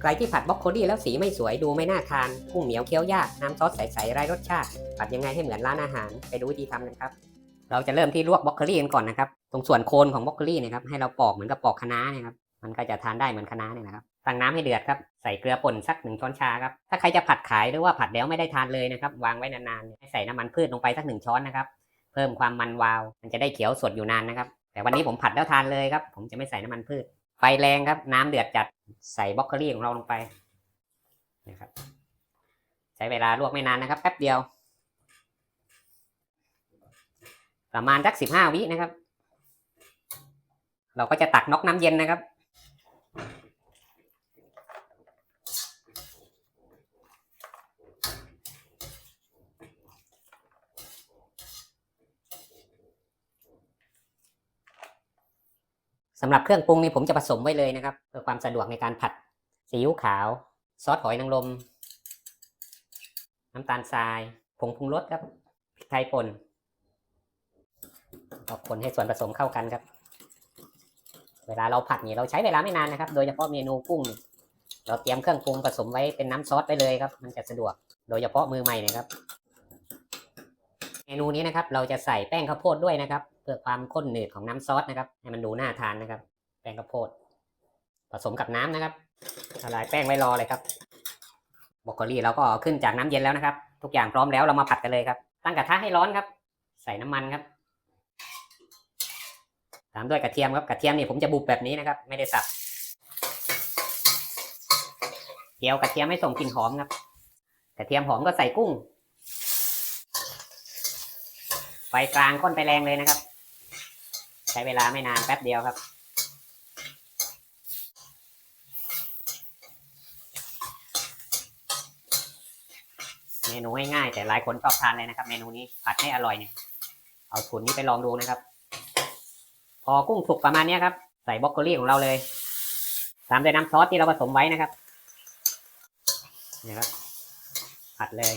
ใครที่ผัดบรอกโคลี่แล้วสีไม่สวยดูไม่น่าทานกุ้งเหนียวเคี้ยวยากน้ำซอสใสๆไร้รสชาติ ผัดยังไงให้เหมือนร้านอาหาร ไปดูวิธีทำกันครับ เราจะเริ่มที่ลวกบรอกโคลี่กันก่อนนะครับ ตรงส่วนโคนของบรอกโคลีเนะครับให้เราปอกเหมือนกับปอกคะน้าเนี่ยครับมันก็จะทานได้เหมือนคะน้าเนี่ยนะครับตั้งน้ำให้เดือดครับใส่เกลือป่นสักหนึ่งช้อนชาครับถ้าใครจะผัดขายหรือว่าผัดแล้วไม่ได้ทานเลยนะครับวางไว้นานๆให้ใส่น้ำมันพืชลงไปสักหนึ่งช้อนนะครับเพิ่มความมันวาว มันจะได้เขียวสดอยู่นานนะครับแต่วันนี้ผมผัดแล้วทานเลยครับผมจะไม่ใส่น้ำมันพืช ไฟแรงครับ น้ำเดือดจัดใส่บล็อกโครีของเราลงไปนะครับ ใช้เวลาลวกไม่นานนะครับแป๊บเดียว ประมาณสักสิบห้าวินะครับ เราก็จะตักน็อกน้ำเย็นนะครับ สำหรับเครื่องปรุงนี่ผมจะผสมไว้เลยนะครับเพื่อความสะดวกในการผัดซีอิ๊วขาว ซอสหอยนางรมน้ำตาลทรายผงปรุงรสครับพริกไทยป่นก็คนให้ส่วนผสมเข้ากันครับ เวลาเราผัดนี่เราใช้เวลาไม่นานนะครับ โดยเฉพาะเมนูกุ้ง เราเตรียมเครื่องปรุงผสมไว้เป็นน้ำซอสไปเลยครับ มันจะสะดวก โดยเฉพาะมือใหม่เนะครับ เมนูนี้นะครับเราจะใส่แป้งข้าวโพดด้วยนะครับ เพื่อความข้นหนืดของน้ำซอสนะครับ ให้มันดูน่าทานนะครับ แป้งข้าวโพด ผสมกับน้ำนะครับละลายแป้งไว้รอเลยครับบรอกโคลีเราก็เอาขึ้นจากน้ำเย็นแล้วนะครับ ทุกอย่างพร้อมแล้วเรามาผัดกันเลยครับ ตั้งกระทะให้ร้อนครับ ใส่น้ำมันครับ ตามด้วยกระเทียมครับกระเทียมนี่ผมจะบุบแบบนี้นะครับ ไม่ได้สับเจียวกระเทียมให้ส่งกลิ่นหอมครับ กระเทียมหอมก็ใส่กุ้ง ไฟกลางก้นไปแรงเลยนะครับ ใช้เวลาไม่นานแป๊บเดียวครับ เมนูง่ายๆแต่หลายคนชอบทานเลยนะครับ เมนูนี้ผัดให้อร่อยเนี่ยเอาสูตรนี้ไปลองดูนะครับ พอกุ้งสุกประมาณนี้ครับ ใส่บรอกโคลี่ของเราเลย ตามด้วยน้ำซอสที่เราผสมไว้นะครับนี่ครับผัดเลย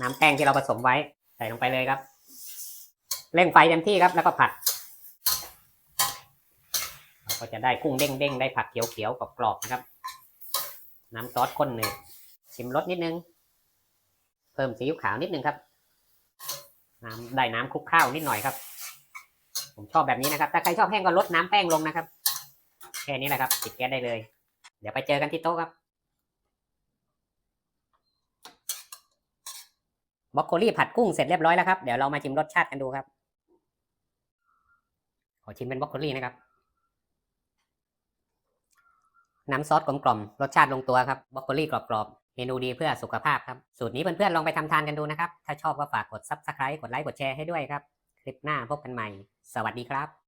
น้ำแป้งที่เราผสมไว้ ใส่ลงไปเลยครับ เร่งไฟเต็มที่ครับ แล้วก็ผัด เราก็จะได้กุ้งเด้งๆ ได้ผักเขียวๆกรอบๆนะครับ น้ำซอสข้นหนึ่งชิมรสนิดนึง เพิ่มซีอิ๊วขาวนิดนึงครับ น้ำได้น้ำคลุกข้าวนิดหน่อยครับ ผมชอบแบบนี้นะครับ ถ้าใครชอบแห้งก็ลดน้ำแป้งลงนะครับ แค่นี้แหละครับปิดแก๊สได้เลย เดี๋ยวไปเจอกันที่โต๊ะครับ บรอกโคลีผัดกุ้งเสร็จเรียบร้อยแล้วครับ เดี๋ยวเรามาชิมรสชาติกันดูครับ ขอชิมเป็นบรอกโคลีนะครับ น้ำซอสกลมๆรสชาติลงตัวครับบรอกโคลีกรอบๆ เมนูดีเพื่อสุขภาพครับ สูตรนี้เพื่อนๆลองไปทำทานกันดูนะครับ ถ้าชอบก็ฝากกด subscribe กดไลค์กดแชร์ให้ด้วยครับ คลิปหน้าพบกันใหม่ สวัสดีครับ